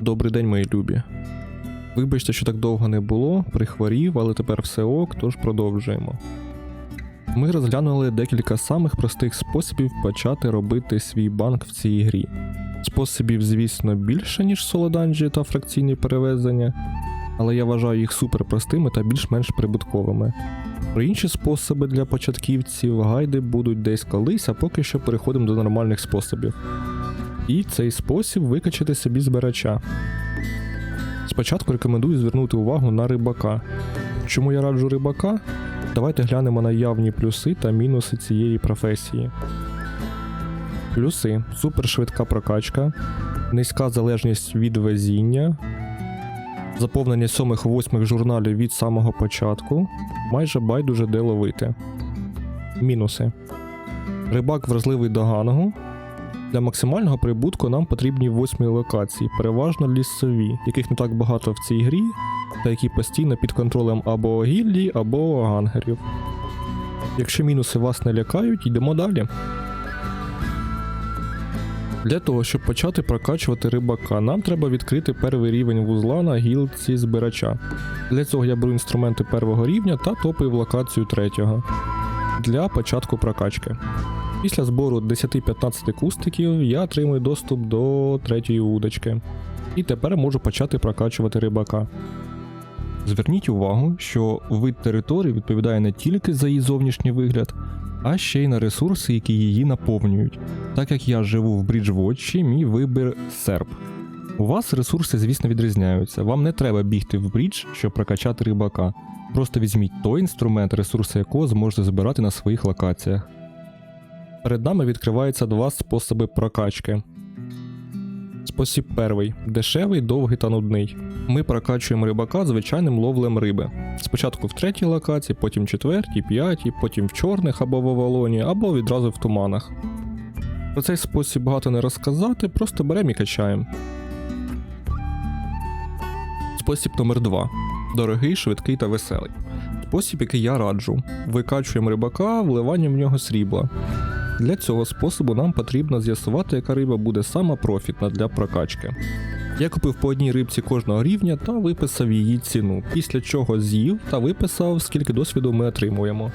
Добрий день, мої любі. Вибачте, що так довго не було, прихворів, але тепер все ок, тож продовжуємо. Ми розглянули декілька самих простих способів почати робити свій банк в цій грі. Способів, звісно, більше, ніж солоданжі та фракційні перевезення, але я вважаю їх супер простими та більш-менш прибутковими. Про інші способи для початківців гайди будуть десь колись, а поки що переходимо до нормальних способів. І цей спосіб викачати собі збирача. Спочатку рекомендую звернути увагу на рибака. Чому я раджу рибака? Давайте глянемо на явні плюси та мінуси цієї професії. Плюси: супершвидка прокачка, низька залежність від везіння, заповнення 7-8 журналів від самого початку, майже байдуже де ловити. Мінуси. Рибак вразливий до гангу. Для максимального прибутку нам потрібні восьмі локації, переважно лісові, яких не так багато в цій грі, та які постійно під контролем або гільдій, або гангерів. Якщо мінуси вас не лякають, йдемо далі. Для того, щоб почати прокачувати рибака, нам треба відкрити перший рівень вузла на гілці збирача. Для цього я беру інструменти первого рівня та топаю в локацію третього для початку прокачки. Після збору 10-15 кустиків я отримую доступ до третьої удочки. І тепер можу почати прокачувати рибака. Зверніть увагу, що вид території відповідає не тільки за її зовнішній вигляд, а ще й на ресурси, які її наповнюють. Так як я живу в Бріджвотчі, мій вибір серп. У вас ресурси, звісно, відрізняються. Вам не треба бігти в брідж, щоб прокачати рибака. Просто візьміть той інструмент, ресурси якого зможете збирати на своїх локаціях. Перед нами відкриваються два способи прокачки. Спосіб перший дешевий, довгий та нудний. Ми прокачуємо рибака звичайним ловлем риби. Спочатку в третій локації, потім в четвертій, п'ятій, потім в чорних або в оволоні, або відразу в туманах. Про цей спосіб багато не розказати, просто беремо і качаємо. Спосіб номер 2 Дорогий, швидкий та веселий. Спосіб, який я раджу. Викачуємо рибака вливанням в нього срібла. Для цього способу нам потрібно з'ясувати, яка риба буде сама профітна для прокачки. Я купив по одній рибці кожного рівня та виписав її ціну, після чого з'їв та виписав, скільки досвіду ми отримуємо.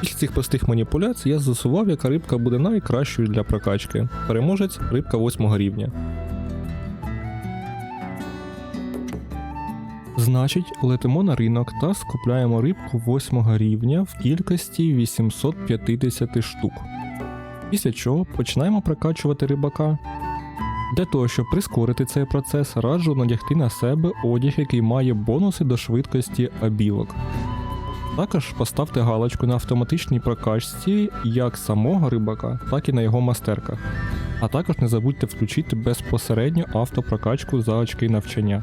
Після цих простих маніпуляцій я з'ясував, яка рибка буде найкращою для прокачки. Переможець рибка 8 рівня. Значить, летимо на ринок та скупляємо рибку 8 рівня в кількості 850 штук. Після чого починаємо прокачувати рибака. Для того, щоб прискорити цей процес, раджу надягти на себе одяг, який має бонуси до швидкості абілок. Також поставте галочку на автоматичній прокачці як самого рибака, так і на його мастерках. А також не забудьте включити безпосередньо автопрокачку за очки навчання.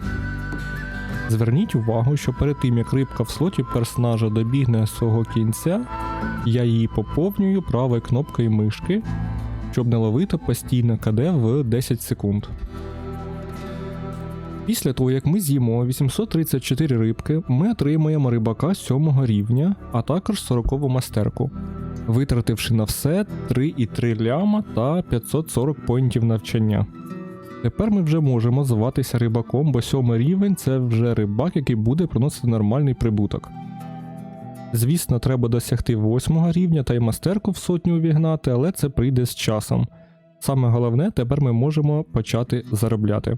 Зверніть увагу, що перед тим як рибка в слоті персонажа добігне свого кінця, я її поповнюю правою кнопкою мишки, щоб не ловити постійно КД в 10 секунд. Після того, як ми з'їмо 834 рибки, ми отримуємо рибака 7 рівня, а також 40 мастерку, витративши на все 3,3 ляма та 540 поінтів навчання. Тепер ми вже можемо зватися рибаком, бо сьомий рівень це вже рибак, який буде приносити нормальний прибуток. Звісно, треба досягти восьмого рівня та й мастерку в сотню увігнати, але це прийде з часом. Саме головне, тепер ми можемо почати заробляти.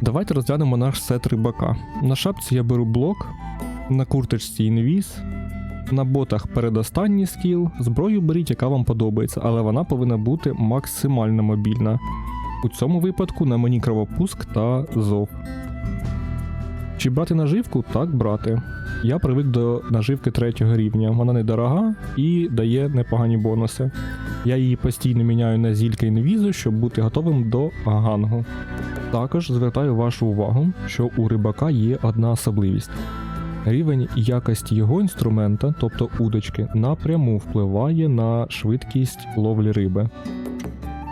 Давайте розглянемо наш сет рибака. На шапці я беру блок, на курточці інвіз, на ботах передостанній скіл, зброю беріть, яка вам подобається, але вона повинна бути максимально мобільна. У цьому випадку на мені кровопуск та зов. Чи брати наживку? Так, брати. Я привик до наживки третього рівня. Вона недорога і дає непогані бонуси. Я її постійно міняю на зільки інвізу, щоб бути готовим до гангу. Також звертаю вашу увагу, що у рибака є одна особливість. Рівень якості його інструмента, тобто удочки, напряму впливає на швидкість ловлі риби.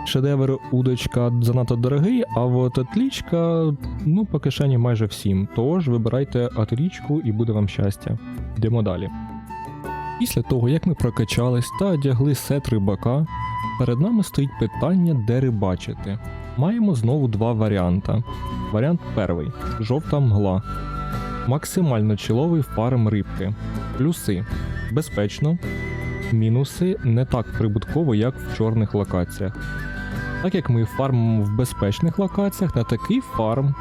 Шедевр удочка занадто дорогий, а от отлічка ну по кишені майже всім. Тож вибирайте отлічку і буде вам щастя. Йдемо далі. Після того, як ми прокачались та одягли сет рибака, перед нами стоїть питання, де рибачити. Маємо знову два варіанти. Варіант перший жовта мгла. Максимально чоловий фарм рибки. Плюси безпечно. Мінуси не так прибутково, як в чорних локаціях. Так як ми фармимо в безпечних локаціях, на такий фарм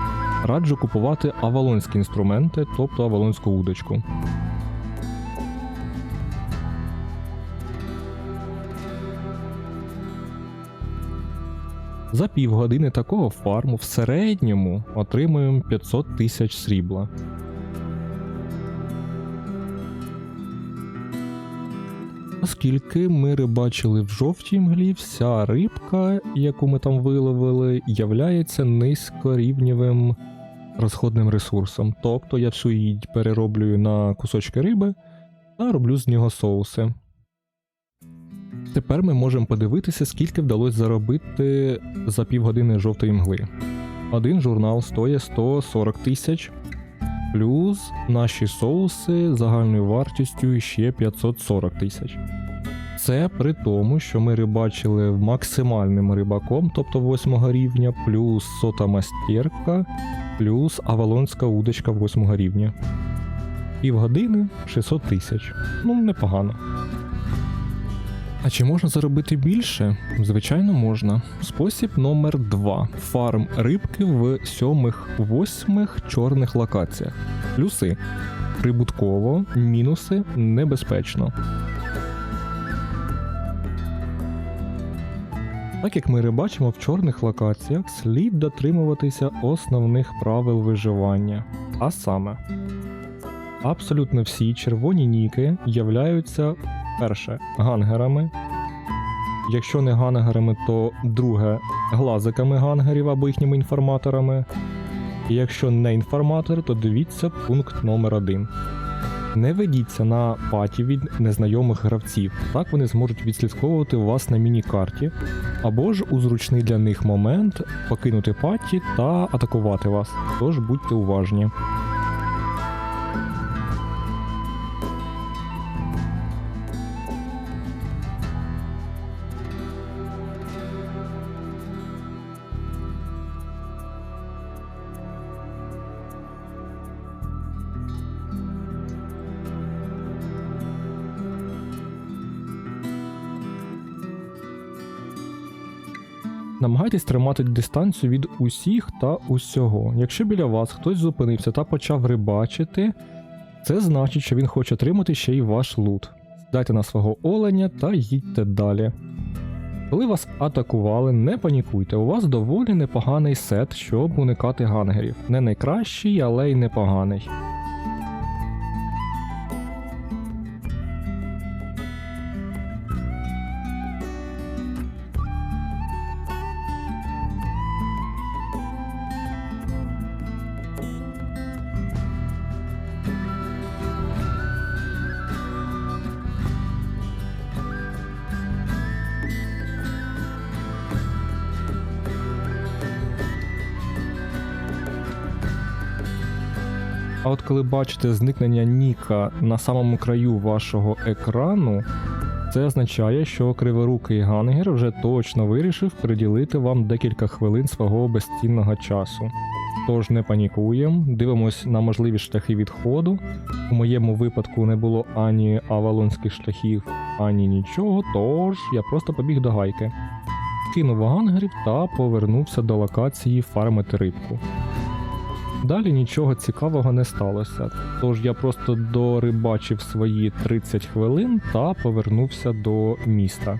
раджу купувати авалонські інструменти, тобто авалонську удочку. За півгодини такого фарму в середньому отримуємо 500 тисяч срібла. Оскільки ми рибачили в жовтій мглі, вся рибка, яку ми там виловили, являється низькорівнєвим розходним ресурсом. Тобто я всю її перероблюю на кусочки риби та роблю з нього соуси. Тепер ми можемо подивитися, скільки вдалося заробити за півгодини жовтої мгли. Один журнал стоїть 140 тисяч, плюс наші соуси загальною вартістю ще 540 тисяч. Це при тому, що ми рибачили максимальним рибаком, тобто 8 рівня, плюс сота мастерка, плюс авалонська удочка 8 рівня. Півгодини 600 тисяч. Ну, непогано. А чи можна заробити більше? Звичайно, можна. Спосіб номер 2 Фарм рибки в сьомих восьмих чорних локаціях. Плюси прибутково, мінуси небезпечно. Так як ми рибачимо в чорних локаціях, слід дотримуватися основних правил виживання. А саме, абсолютно всі червоні ніки являються перше гангерами. Якщо не гангерами, то друге глазиками гангерів або їхніми інформаторами. І якщо не інформатор, то дивіться пункт номер 1 Не ведіться на паті від незнайомих гравців, так вони зможуть відслідковувати вас на міні-карті, або ж у зручний для них момент покинути паті та атакувати вас. Тож будьте уважні. Намагайтесь тримати дистанцію від усіх та усього. Якщо біля вас хтось зупинився та почав рибачити, це значить, що він хоче отримати ще й ваш лут. Сідайте на свого оленя та їдьте далі. Коли вас атакували, не панікуйте, у вас доволі непоганий сет, щоб уникати гангерів. Не найкращий, але й непоганий. А от коли бачите зникнення Ніка на самому краю вашого екрану, це означає, що криворукий гангер вже точно вирішив приділити вам декілька хвилин свого безцінного часу. Тож не панікуємо, дивимось на можливі шляхи відходу. У моєму випадку не було ані авалонських шляхів, ані нічого, тож я просто побіг до гайки. Кинув гангерів та повернувся до локації фармити рибку. Далі нічого цікавого не сталося, тож я просто дорибачив свої 30 хвилин та повернувся до міста.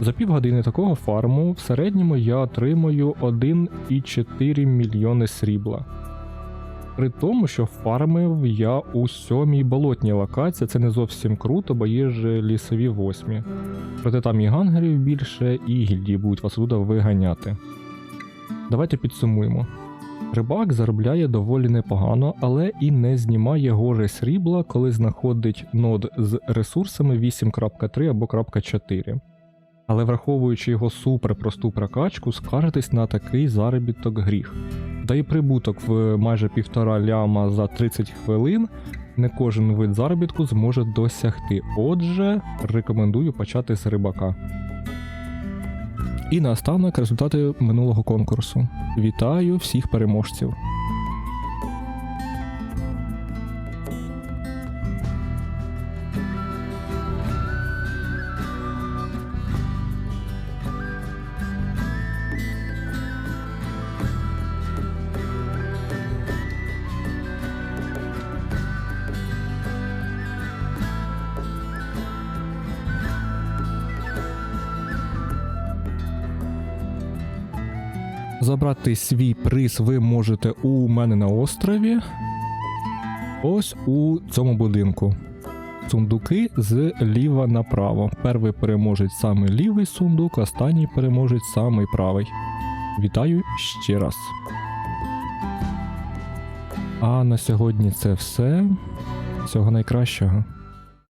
За півгодини такого фарму в середньому я отримую 1,4 мільйони срібла. При тому, що фармив я у сьомій болотній локації, це не зовсім круто, бо є ж лісові восьмі. Проте там і гангерів більше, і гільдії будуть вас туди виганяти. Давайте підсумуємо. Рибак заробляє доволі непогано, але і не знімає гори срібла, коли знаходить нод з ресурсами 8.3 або .4. Але враховуючи його суперпросту прокачку, скаржитись на такий заробіток гріх. Да і прибуток в майже півтора ляма за 30 хвилин не кожен вид заробітку зможе досягти. Отже, рекомендую почати з рибака. І наостанок результати минулого конкурсу. Вітаю всіх переможців! Забрати свій приз ви можете у мене на острові. Ось у цьому будинку. Сундуки зліва направо. Перший переможець саме лівий сундук, останній переможець самий правий. Вітаю ще раз. А на сьогодні це все. Всього найкращого.